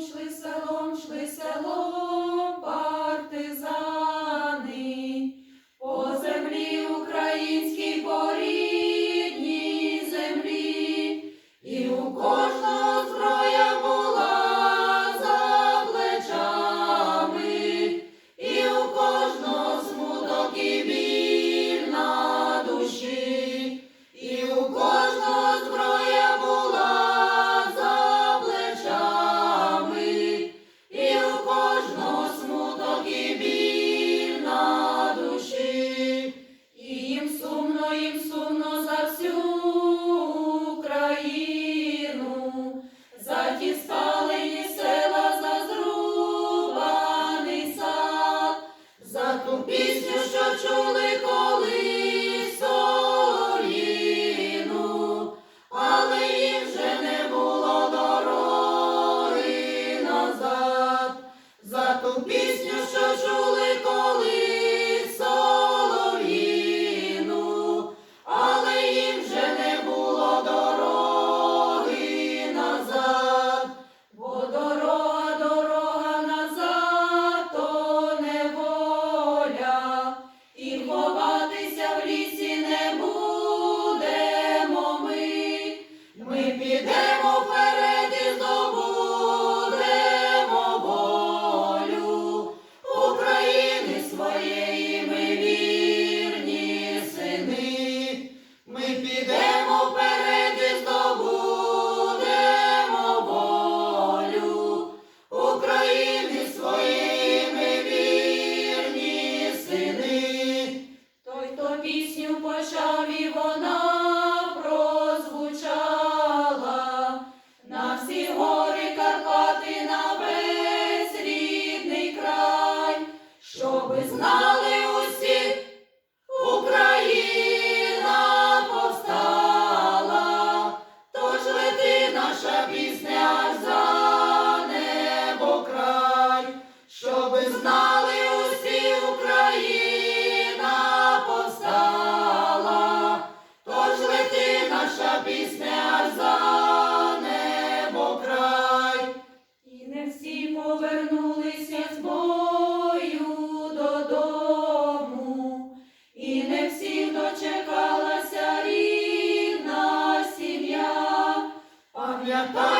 шли селом, шли селом always not. Santa.